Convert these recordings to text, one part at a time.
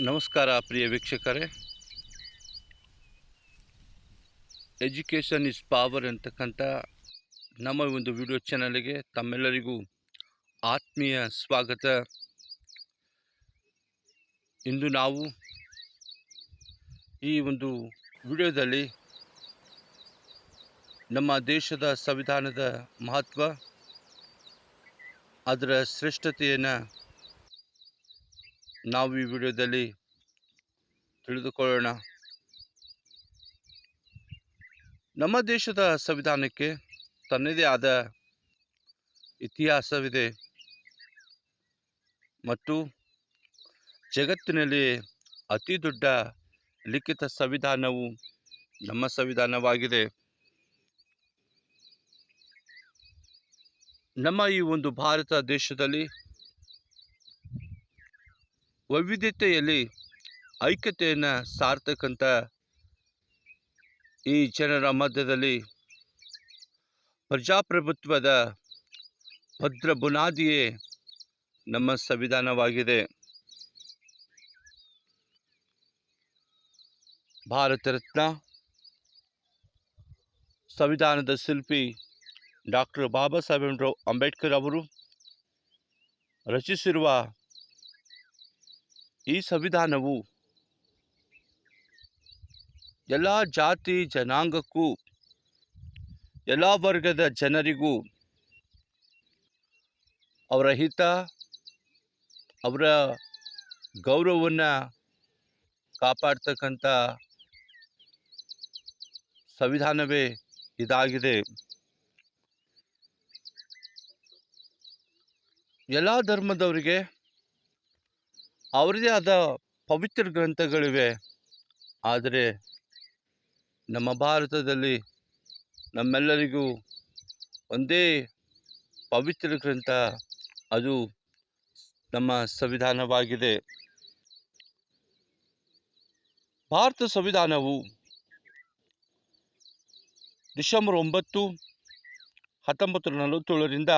ನಮಸ್ಕಾರ ಪ್ರಿಯ ವೀಕ್ಷಕರೇ. Education is power ಅಂತಕ್ಕಂಥ ನಮ್ಮ ಒಂದು ವಿಡಿಯೋ ಚಾನಲ್ಗೆ ತಮ್ಮೆಲ್ಲರಿಗೂ ಆತ್ಮೀಯ ಸ್ವಾಗತ. ಇಂದು ನಾವು ಈ ಒಂದು ವಿಡಿಯೋದಲ್ಲಿ ನಮ್ಮ ದೇಶದ ಸಂವಿಧಾನದ ಮಹತ್ವ, ಅದರ ಶ್ರೇಷ್ಠತೆಯನ್ನು ನಾವು ಈ ವಿಡಿಯೋದಲ್ಲಿ ತಿಳಿದುಕೊಳ್ಳೋಣ. ನಮ್ಮ ದೇಶದ ಸಂವಿಧಾನಕ್ಕೆ ತನ್ನದೇ ಆದ ಇತಿಹಾಸವಿದೆ ಮತ್ತು ಜಗತ್ತಿನಲ್ಲಿ ಅತಿ ದೊಡ್ಡ ಲಿಖಿತ ಸಂವಿಧಾನವು ನಮ್ಮ ಸಂವಿಧಾನವಾಗಿದೆ. ನಮ್ಮ ಈ ಒಂದು ಭಾರತ ದೇಶದಲ್ಲಿ ವೈವಿಧ್ಯತೆಯಲ್ಲಿ ಐಕ್ಯತೆಯನ್ನು ಸಾರ್ತಕ್ಕಂಥ ಈ ಜನರ ಮಧ್ಯದಲ್ಲಿ ಪ್ರಜಾಪ್ರಭುತ್ವದ ಭದ್ರ ಬುನಾದಿಯೇ ನಮ್ಮ ಸಂವಿಧಾನವಾಗಿದೆ. ಭಾರತ ರತ್ನ ಸಂವಿಧಾನದ ಶಿಲ್ಪಿ ಡಾಕ್ಟರ್ ಬಾಬಾ ಸಾಹೇಬ್ ಅಂಬೇಡ್ಕರ್ ಅವರು ರಚಿಸಿರುವ ಈ ಸಂವಿಧಾನವು ಎಲ್ಲ ಜಾತಿ ಜನಾಂಗಕ್ಕೂ, ಎಲ್ಲ ವರ್ಗದ ಜನರಿಗೂ ಅವರ ಹಿತ, ಅವರ ಗೌರವವನ್ನು ಕಾಪಾಡ್ತಕ್ಕಂಥ ಸಂವಿಧಾನವೇ ಇದಾಗಿದೆ. ಎಲ್ಲ ಧರ್ಮದವರಿಗೆ ಅವರದೇ ಆದ ಪವಿತ್ರ ಗ್ರಂಥಗಳಿವೆ. ಆದರೆ ನಮ್ಮ ಭಾರತದಲ್ಲಿ ನಮ್ಮೆಲ್ಲರಿಗೂ ಒಂದೇ ಪವಿತ್ರ ಗ್ರಂಥ, ಅದು ನಮ್ಮ ಸಂವಿಧಾನವಾಗಿದೆ. ಭಾರತ ಸಂವಿಧಾನವು ಡಿಸೆಂಬರ್ ಒಂಬತ್ತು, ಹತ್ತೊಂಬತ್ತು ನಲವತ್ತೇಳರಿಂದ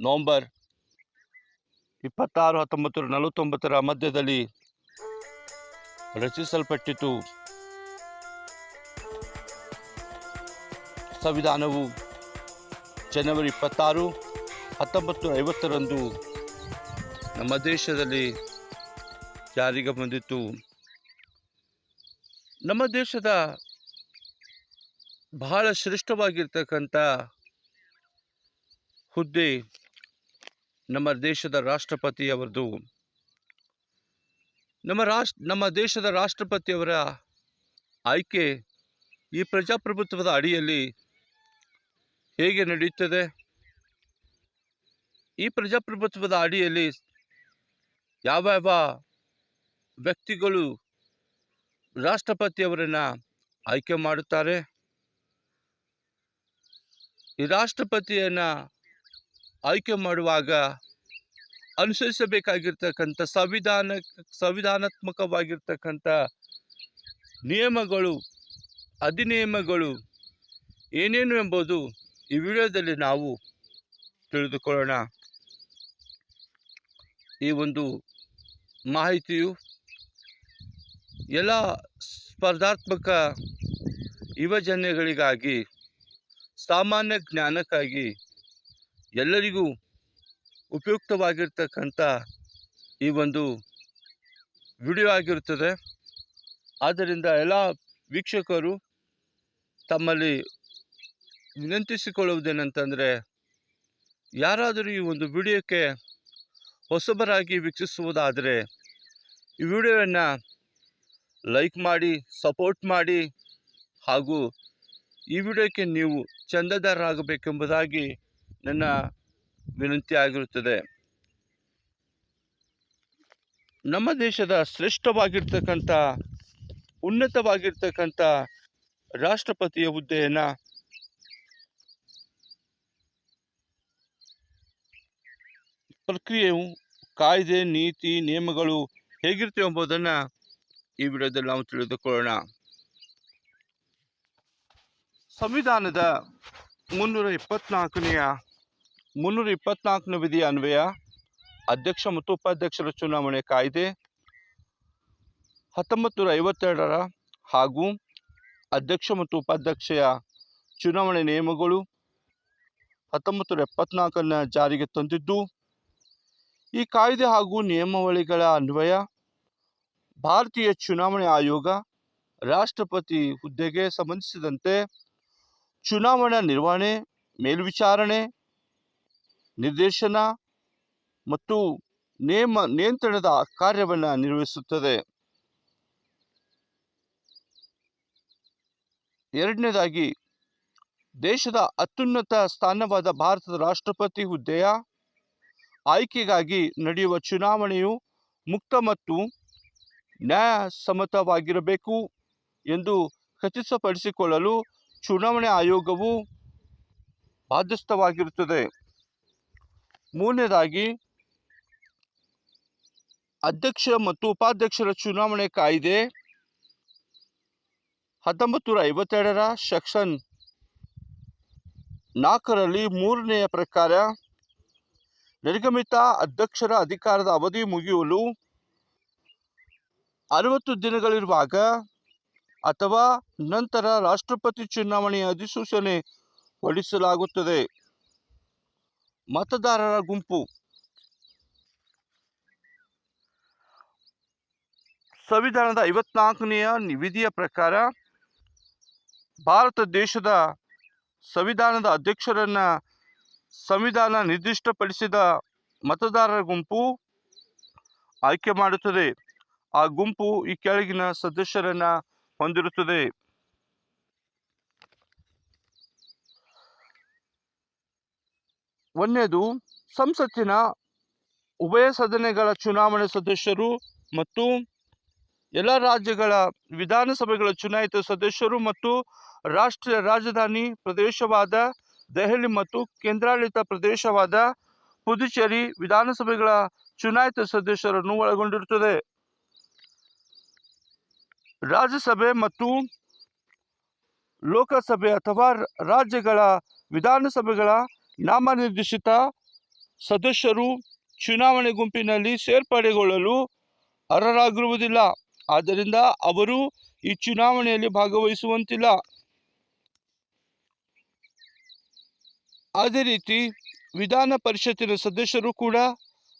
ನವಂಬರ್ ಇಪ್ಪತ್ತಾರು, ಹತ್ತೊಂಬತ್ತು, ನಲವತ್ತೊಂಬತ್ತರ ಮಧ್ಯದಲ್ಲಿ ರಚಿಸಲ್ಪಟ್ಟಿತು. ಸಂವಿಧಾನವು ಜನವರಿ ಇಪ್ಪತ್ತಾರು, ಹತ್ತೊಂಬತ್ತು ನೂರ ಐವತ್ತರಂದು ನಮ್ಮ ದೇಶದಲ್ಲಿ ಜಾರಿಗೆ ಬಂದಿತ್ತು. ನಮ್ಮ ದೇಶದ ಬಹಳ ಶ್ರೇಷ್ಠವಾಗಿರ್ತಕ್ಕಂಥ ಹುದ್ದೆ ನಮ್ಮ ದೇಶದ ರಾಷ್ಟ್ರಪತಿಯವರದು. ನಮ್ಮ ರಾಷ್ಟ್ರ, ನಮ್ಮ ದೇಶದ ರಾಷ್ಟ್ರಪತಿಯವರ ಆಯ್ಕೆ ಈ ಪ್ರಜಾಪ್ರಭುತ್ವದ ಅಡಿಯಲ್ಲಿ ಹೇಗೆ ನಡೆಯುತ್ತದೆ? ಈ ಪ್ರಜಾಪ್ರಭುತ್ವದ ಅಡಿಯಲ್ಲಿ ಯಾವ ಯಾವ ವ್ಯಕ್ತಿಗಳು ರಾಷ್ಟ್ರಪತಿಯವರನ್ನು ಆಯ್ಕೆ ಮಾಡುತ್ತಾರೆ? ಈ ರಾಷ್ಟ್ರಪತಿಯನ್ನು ಆಯ್ಕೆ ಮಾಡುವಾಗ ಅನುಸರಿಸಬೇಕಾಗಿರ್ತಕ್ಕಂಥ ಸಂವಿಧಾನ, ಸಂವಿಧಾನಾತ್ಮಕವಾಗಿರ್ತಕ್ಕಂಥ ನಿಯಮಗಳು, ಅಧಿನಿಯಮಗಳು ಏನೇನು ಎಂಬುದು ಈ ವಿಡಿಯೋದಲ್ಲಿ ನಾವು ತಿಳಿದುಕೊಳ್ಳೋಣ. ಈ ಒಂದು ಮಾಹಿತಿಯು ಎಲ್ಲ ಸ್ಪರ್ಧಾತ್ಮಕ ಯುವಜನಗಳಿಗಾಗಿ, ಸಾಮಾನ್ಯ ಜ್ಞಾನಕ್ಕಾಗಿ ಎಲ್ಲರಿಗೂ ಉಪಯುಕ್ತವಾಗಿರ್ತಕ್ಕಂಥ ಈ ಒಂದು ವಿಡಿಯೋ ಆಗಿರುತ್ತದೆ. ಆದ್ದರಿಂದ ಎಲ್ಲ ವೀಕ್ಷಕರು ತಮ್ಮಲ್ಲಿ ವಿನಂತಿಸಿಕೊಳ್ಳುವುದೇನಂತಂದರೆ, ಯಾರಾದರೂ ಈ ಒಂದು ವಿಡಿಯೋಕ್ಕೆ ಹೊಸಬರಾಗಿ ವೀಕ್ಷಿಸುವುದಾದರೆ, ಈ ವಿಡಿಯೋವನ್ನು ಲೈಕ್ ಮಾಡಿ, ಸಪೋರ್ಟ್ ಮಾಡಿ, ಹಾಗೂ ಈ ವಿಡಿಯೋಕ್ಕೆ ನೀವು ಚಂದಾದಾರರಾಗಬೇಕೆಂಬುದಾಗಿ ನನ್ನ ವಿನಂತಿ ಆಗಿರುತ್ತದೆ. ನಮ್ಮ ದೇಶದ ಶ್ರೇಷ್ಠವಾಗಿರ್ತಕ್ಕಂಥ, ಉನ್ನತವಾಗಿರ್ತಕ್ಕಂಥ ರಾಷ್ಟ್ರಪತಿಯ ಹುದ್ದೆಯನ್ನು ಪ್ರಕ್ರಿಯೆಯು ಕಾಯ್ದೆ, ನೀತಿ, ನಿಯಮಗಳು ಹೇಗಿರ್ತವೆ ಎಂಬುದನ್ನು ಈ ವಿಡಿಯೋದಲ್ಲಿ ನಾವು ತಿಳಿದುಕೊಳ್ಳೋಣ. ಸಂವಿಧಾನದ ಮುನ್ನೂರ ಇಪ್ಪತ್ನಾಲ್ಕನೆಯ ಮುನ್ನೂರ ಇಪ್ಪತ್ನಾಲ್ಕನೇ ವಿಧಿಯ ಅನ್ವಯ, ಅಧ್ಯಕ್ಷ ಮತ್ತು ಉಪಾಧ್ಯಕ್ಷರ ಚುನಾವಣೆ ಕಾಯ್ದೆ, ಹತ್ತೊಂಬತ್ತು ನೂರ ಐವತ್ತೆರಡರ ಹಾಗೂ ಅಧ್ಯಕ್ಷ ಮತ್ತು ಉಪಾಧ್ಯಕ್ಷೆಯ ಚುನಾವಣೆ ನಿಯಮಗಳು ಹತ್ತೊಂಬತ್ತು ನೂರ ಜಾರಿಗೆ ತಂದಿದ್ದು, ಈ ಕಾಯ್ದೆ ಹಾಗೂ ನಿಯಮಾವಳಿಗಳ ಅನ್ವಯ ಭಾರತೀಯ ಚುನಾವಣೆ ಆಯೋಗ, ರಾಷ್ಟ್ರಪತಿ ಹುದ್ದೆಗೆ ಸಂಬಂಧಿಸಿದಂತೆ ಚುನಾವಣಾ ನಿರ್ವಹಣೆ, ಮೇಲ್ವಿಚಾರಣೆ ನಿರ್ದೇಶನ ಮತ್ತು ನೇಮ ನಿಯಂತ್ರಣದ ಕಾರ್ಯವನ್ನು ನಿರ್ವಹಿಸುತ್ತದೆ. ಎರಡನೇದಾಗಿ, ದೇಶದ ಅತ್ಯುನ್ನತ ಸ್ಥಾನವಾದ ಭಾರತದ ರಾಷ್ಟ್ರಪತಿ ಹುದ್ದೆಯ ಆಯ್ಕೆಗಾಗಿ ನಡೆಯುವ ಚುನಾವಣೆಯು ಮುಕ್ತ ಮತ್ತು ನ್ಯಾಯಸಮ್ಮತವಾಗಿರಬೇಕು ಎಂದು ಖಚಿತಪಡಿಸಿಕೊಳ್ಳಲು ಚುನಾವಣೆ ಆಯೋಗವು ಬಾಧ್ಯಸ್ಥವಾಗಿರುತ್ತದೆ. ಮೂರನೇದಾಗಿ, ಅಧ್ಯಕ್ಷ ಮತ್ತು ಉಪಾಧ್ಯಕ್ಷರ ಚುನಾವಣೆ ಕಾಯ್ದೆ ಹತ್ತೊಂಬತ್ತು ನೂರ ಐವತ್ತೆರಡರ ಸೆಕ್ಷನ್ ನಾಲ್ಕರಲ್ಲಿ ಮೂರನೆಯ ಪ್ರಕಾರ, ನಿರ್ಗಮಿತ ಅಧ್ಯಕ್ಷರ ಅಧಿಕಾರದ ಅವಧಿ ಮುಗಿಯಲು ಅರವತ್ತು ದಿನಗಳಿರುವಾಗ ಅಥವಾ ನಂತರ ರಾಷ್ಟ್ರಪತಿ ಚುನಾವಣೆಯ ಅಧಿಸೂಚನೆ ಹೊರಡಿಸಲಾಗುತ್ತದೆ. ಮತದಾರರ ಗುಂಪು. ಸಂವಿಧಾನದ ಐವತ್ನಾಲ್ಕನೆಯ ವಿಧಿಯ ಪ್ರಕಾರ ಭಾರತ ದೇಶದ ಸಂವಿಧಾನದ ಅಧ್ಯಕ್ಷರನ್ನ ಸಂವಿಧಾನ ನಿರ್ದಿಷ್ಟಪಡಿಸಿದ ಮತದಾರರ ಗುಂಪು ಆಯ್ಕೆ ಮಾಡುತ್ತದೆ. ಆ ಗುಂಪು ಈ ಕೆಳಗಿನ ಸದಸ್ಯರನ್ನ ಹೊಂದಿರುತ್ತದೆ. ಒಂದನೇದು ಸಂಸತ್ತಿನ ಉಭಯ ಸದನಗಳ ಚುನಾವಣೆ ಸದಸ್ಯರು ಮತ್ತು ಎಲ್ಲ ರಾಜ್ಯಗಳ ವಿಧಾನಸಭೆಗಳ ಚುನಾಯಿತ ಸದಸ್ಯರು ಮತ್ತು ರಾಷ್ಟ್ರೀಯ ರಾಜಧಾನಿ ಪ್ರದೇಶವಾದ ದೆಹಲಿ ಮತ್ತು ಕೇಂದ್ರಾಡಳಿತ ಪ್ರದೇಶವಾದ ಪುದುಚೇರಿ ವಿಧಾನಸಭೆಗಳ ಚುನಾಯಿತ ಸದಸ್ಯರನ್ನು ಒಳಗೊಂಡಿರುತ್ತದೆ. ರಾಜ್ಯಸಭೆ ಮತ್ತು ಲೋಕಸಭೆ ಅಥವಾ ರಾಜ್ಯಗಳ ವಿಧಾನಸಭೆಗಳ ನಾಮನಿರ್ದೇಶಿತ ಸದಸ್ಯರು ಚುನಾವಣೆ ಗುಂಪಿನಲ್ಲಿ ಸೇರ್ಪಡೆಗೊಳ್ಳಲು ಅರ್ಹರಾಗಿರುವುದಿಲ್ಲ. ಆದ್ದರಿಂದ ಅವರು ಈ ಚುನಾವಣೆಯಲ್ಲಿ ಭಾಗವಹಿಸುವಂತಿಲ್ಲ. ಅದೇ ರೀತಿ ವಿಧಾನ ಪರಿಷತ್ತಿನ ಸದಸ್ಯರು ಕೂಡ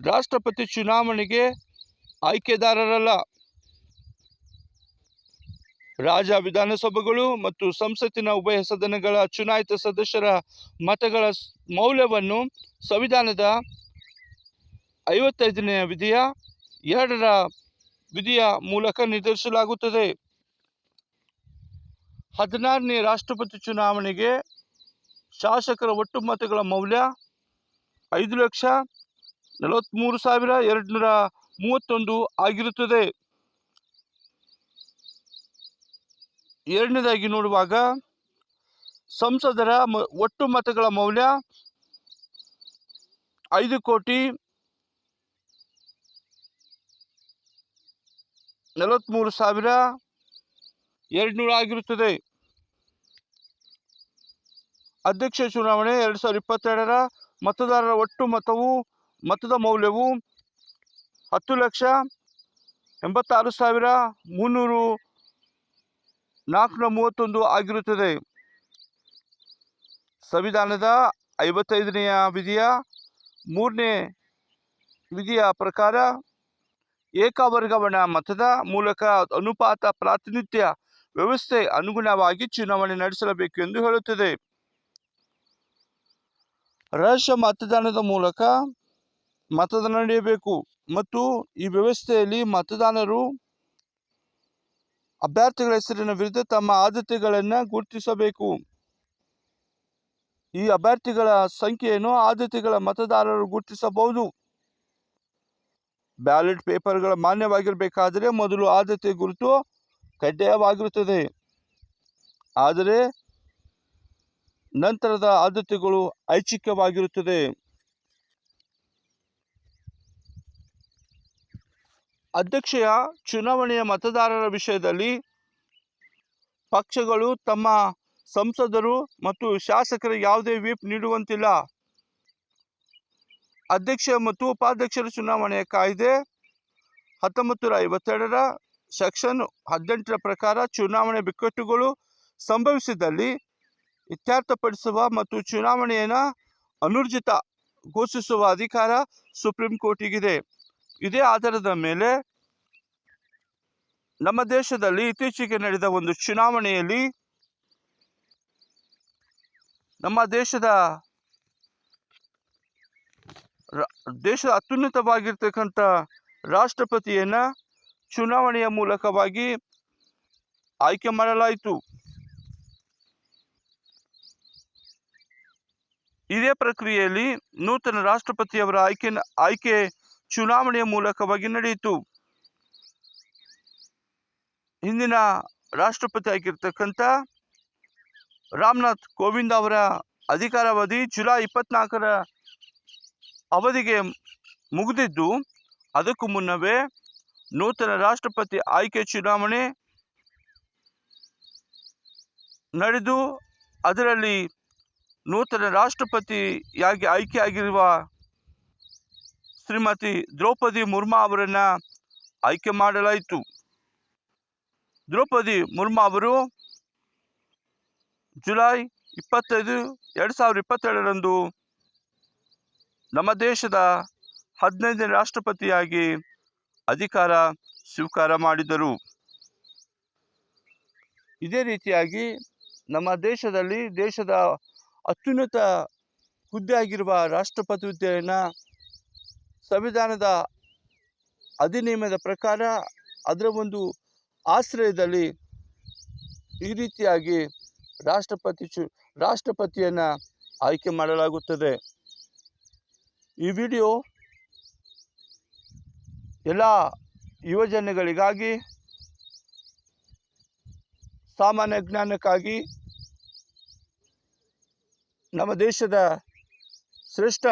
ರಾಷ್ಟ್ರಪತಿ ಚುನಾವಣೆಗೆ ಆಯ್ಕೆದಾರರಲ್ಲ. ರಾಜ್ಯ ವಿಧಾನಸಭೆಗಳು ಮತ್ತು ಸಂಸತ್ತಿನ ಉಭಯ ಸದನಗಳ ಚುನಾಯಿತ ಸದಸ್ಯರ ಮತಗಳ ಮೌಲ್ಯವನ್ನು ಸಂವಿಧಾನದ ಐವತ್ತೈದನೆಯ ವಿಧಿಯ ಎರಡರ ವಿಧಿಯ ಮೂಲಕ ನಿರ್ಧರಿಸಲಾಗುತ್ತದೆ. ಹದಿನಾರನೇ ರಾಷ್ಟ್ರಪತಿ ಚುನಾವಣೆಗೆ ಶಾಸಕರ ಒಟ್ಟು ಮತಗಳ ಮೌಲ್ಯ ಐದು ಲಕ್ಷ ನಲವತ್ತ್ಮೂರು ಸಾವಿರ ಎರಡುನೂರ ಮೂವತ್ತೊಂದು ಆಗಿರುತ್ತದೆ. ಎರಡನೇದಾಗಿ ನೋಡುವಾಗ ಸಂಸದರ ಮ- ಒಟ್ಟು ಮತಗಳ ಮೌಲ್ಯ ಐದು ಕೋಟಿ ನಲವತ್ತ್ಮೂರು ಸಾವಿರ ಎರಡುನೂರ ಆಗಿರುತ್ತದೆ. ಅಧ್ಯಕ್ಷ ಚುನಾವಣೆ ಎರಡು ಸಾವಿರದ ಇಪ್ಪತ್ತೆರಡರ ಮತದಾರರ ಒಟ್ಟು ಮತವು, ಮತದ ಮೌಲ್ಯವು ಹತ್ತು ಲಕ್ಷ ಎಂಬತ್ತಾರು ಸಾವಿರ ಮುನ್ನೂರು ನಾಲ್ಕುನೂರ ಮೂವತ್ತೊಂದು ಆಗಿರುತ್ತದೆ. ಸಂವಿಧಾನದ ಐವತ್ತೈದನೆಯ ವಿಧಿಯ ಮೂರನೇ ವಿಧಿಯ ಪ್ರಕಾರ ಏಕವರ್ಗವಣ ಮತದ ಮೂಲಕ ಅನುಪಾತ ಪ್ರಾತಿನಿಧ್ಯ ವ್ಯವಸ್ಥೆ ಅನುಗುಣವಾಗಿ ಚುನಾವಣೆ ನಡೆಸಲಬೇಕು ಎಂದು ಹೇಳುತ್ತದೆ. ರಹಸ್ಯ ಮತದಾನದ ಮೂಲಕ ಮತದಾನ ನಡೆಯಬೇಕು ಮತ್ತು ಈ ವ್ಯವಸ್ಥೆಯಲ್ಲಿ ಮತದಾನರು ಅಭ್ಯರ್ಥಿಗಳ ಹೆಸರಿನ ವಿರುದ್ಧ ತಮ್ಮ ಆದ್ಯತೆಗಳನ್ನು ಗುರುತಿಸಬೇಕು. ಈ ಅಭ್ಯರ್ಥಿಗಳ ಸಂಖ್ಯೆಯನ್ನು ಆದ್ಯತೆಗಳ ಮತದಾರರು ಗುರುತಿಸಬಹುದು. ಬ್ಯಾಲೆಟ್ ಪೇಪರ್ಗಳ ಮಾನ್ಯವಾಗಿರಬೇಕಾದರೆ ಮೊದಲು ಆದ್ಯತೆ ಗುರುತು ಕಡ್ಡಾಯವಾಗಿರುತ್ತದೆ. ಆದರೆ ನಂತರದ ಆದ್ಯತೆಗಳು ಐಚ್ಛಿಕವಾಗಿರುತ್ತದೆ. ಅಧ್ಯಕ್ಷೆಯ ಚುನಾವಣೆಯ ಮತದಾರರ ವಿಷಯದಲ್ಲಿ ಪಕ್ಷಗಳು ತಮ್ಮ ಸಂಸದರು ಮತ್ತು ಶಾಸಕರ ಯಾವುದೇ ವಿಪ್ ನೀಡುವಂತಿಲ್ಲ. ಅಧ್ಯಕ್ಷ ಮತ್ತು ಉಪಾಧ್ಯಕ್ಷರ ಚುನಾವಣೆಯ ಕಾಯ್ದೆ ಹತ್ತೊಂಬತ್ತು ನೂರ ಐವತ್ತೆರಡರ ಸೆಕ್ಷನ್ ಹದಿನೆಂಟರ ಪ್ರಕಾರ ಚುನಾವಣೆ ಬಿಕ್ಕಟ್ಟುಗಳು ಸಂಭವಿಸಿದಲ್ಲಿ ಇತ್ಯರ್ಥಪಡಿಸುವ ಮತ್ತು ಚುನಾವಣೆಯನ್ನು ಅನೂರ್ಜಿತ ಘೋಷಿಸುವ ಅಧಿಕಾರ ಸುಪ್ರೀಂ ಕೋರ್ಟಿಗಿದೆ. ಇದೇ ಆಧಾರದ ಮೇಲೆ ನಮ್ಮ ದೇಶದಲ್ಲಿ ಇತ್ತೀಚೆಗೆ ನಡೆದ ಒಂದು ಚುನಾವಣೆಯಲ್ಲಿ ನಮ್ಮ ದೇಶದ ದೇಶದ ಅತ್ಯುನ್ನತವಾಗಿರ್ತಕ್ಕಂಥ ರಾಷ್ಟ್ರಪತಿಯನ್ನು ಚುನಾವಣೆಯ ಮೂಲಕವಾಗಿ ಆಯ್ಕೆ ಮಾಡಲಾಯಿತು. ಇದೇ ಪ್ರಕ್ರಿಯೆಯಲ್ಲಿ ನೂತನ ರಾಷ್ಟ್ರಪತಿಯವರ ಆಯ್ಕೆ ಆಯ್ಕೆ ಚುನಾವಣೆಯ ಮೂಲಕವಾಗಿ ನಡೆಯಿತು. ಹಿಂದಿನ ರಾಷ್ಟ್ರಪತಿ ಆಗಿರ್ತಕ್ಕಂಥ ರಾಮನಾಥ್ ಕೋವಿಂದ್ ಅವರ ಅಧಿಕಾರಾವಧಿ ಜುಲೈ ಇಪ್ಪತ್ನಾಲ್ಕರ ಅವಧಿಗೆ ಮುಗಿದಿದ್ದು, ಅದಕ್ಕೂ ಮುನ್ನವೇ ನೂತನ ರಾಷ್ಟ್ರಪತಿ ಆಯ್ಕೆ ಚುನಾವಣೆ ನಡೆದು, ಅದರಲ್ಲಿ ನೂತನ ರಾಷ್ಟ್ರಪತಿಯಾಗಿ ಆಯ್ಕೆಯಾಗಿರುವ ಶ್ರೀಮತಿ ದ್ರೌಪದಿ ಮುರ್ಮಾ ಅವರನ್ನ ಆಯ್ಕೆ ಮಾಡಲಾಯಿತು. ದ್ರೌಪದಿ ಮುರ್ಮಾ ಅವರು ಜುಲೈ ಇಪ್ಪತ್ತೈದು, ಎರಡು ಸಾವಿರದ ಇಪ್ಪತ್ತೆರಡರಂದು ನಮ್ಮ ದೇಶದ ಹದಿನೈದನೇ ರಾಷ್ಟ್ರಪತಿಯಾಗಿ ಅಧಿಕಾರ ಸ್ವೀಕಾರ ಮಾಡಿದರು. ಇದೇ ರೀತಿಯಾಗಿ ನಮ್ಮ ದೇಶದಲ್ಲಿ ದೇಶದ ಅತ್ಯುನ್ನತ ಹುದ್ದೆ ಆಗಿರುವ ರಾಷ್ಟ್ರಪತಿ ಹುದ್ದೆಯನ್ನು ಸಂವಿಧಾನದ ಅಧಿನಿಯಮದ ಪ್ರಕಾರ ಅದರ ಒಂದು ಆಶ್ರಯದಲ್ಲಿ ಈ ರೀತಿಯಾಗಿ ರಾಷ್ಟ್ರಪತಿ ಚು, ರಾಷ್ಟ್ರಪತಿಯನ್ನು ಆಯ್ಕೆ ಮಾಡಲಾಗುತ್ತದೆ. ಈ ವಿಡಿಯೋ ಎಲ್ಲ ಯುವಜನಗಳಿಗಾಗಿ, ಸಾಮಾನ್ಯ ಜ್ಞಾನಕ್ಕಾಗಿ, ನಮ್ಮ ದೇಶದ ಶ್ರೇಷ್ಠ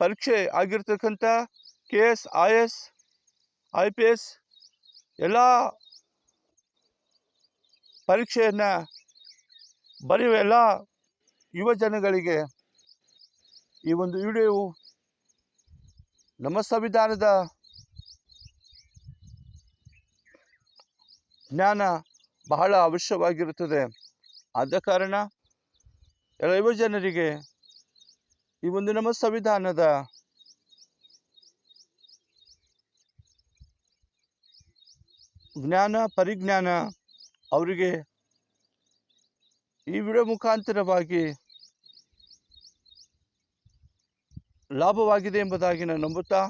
ಪರೀಕ್ಷೆ ಆಗಿರ್ತಕ್ಕಂಥ K S, I S, I P S ಎಲ್ಲ ಪರೀಕ್ಷೆಯನ್ನು ಬರೆಯುವ ಎಲ್ಲ ಯುವ ಜನಗಳಿಗೆ ಈ ಒಂದು ವಿಡಿಯೋವು ನಮ್ಮ ಸಂವಿಧಾನದ ಜ್ಞಾನ ಬಹಳ ಅವಶ್ಯವಾಗಿರುತ್ತದೆ. ಆದ ಕಾರಣ ಎಲ್ಲ ಯುವ ಜನರಿಗೆ ಈ ಒಂದು ನಮ್ಮ ಸಂವಿಧಾನದ ಜ್ಞಾನ, ಪರಿಜ್ಞಾನ ಅವರಿಗೆ ಈ ವಿಡಿಯೋ ಮುಖಾಂತರವಾಗಿ ಲಾಭವಾಗಿದೆ ಎಂಬುದಾಗಿ ನಾನು ನಂಬುತ್ತಾ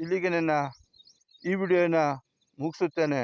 ಇಲ್ಲಿಗೆ ನನ್ನ ಈ ವಿಡಿಯೋನ ಮುಗಿಸುತ್ತೇನೆ.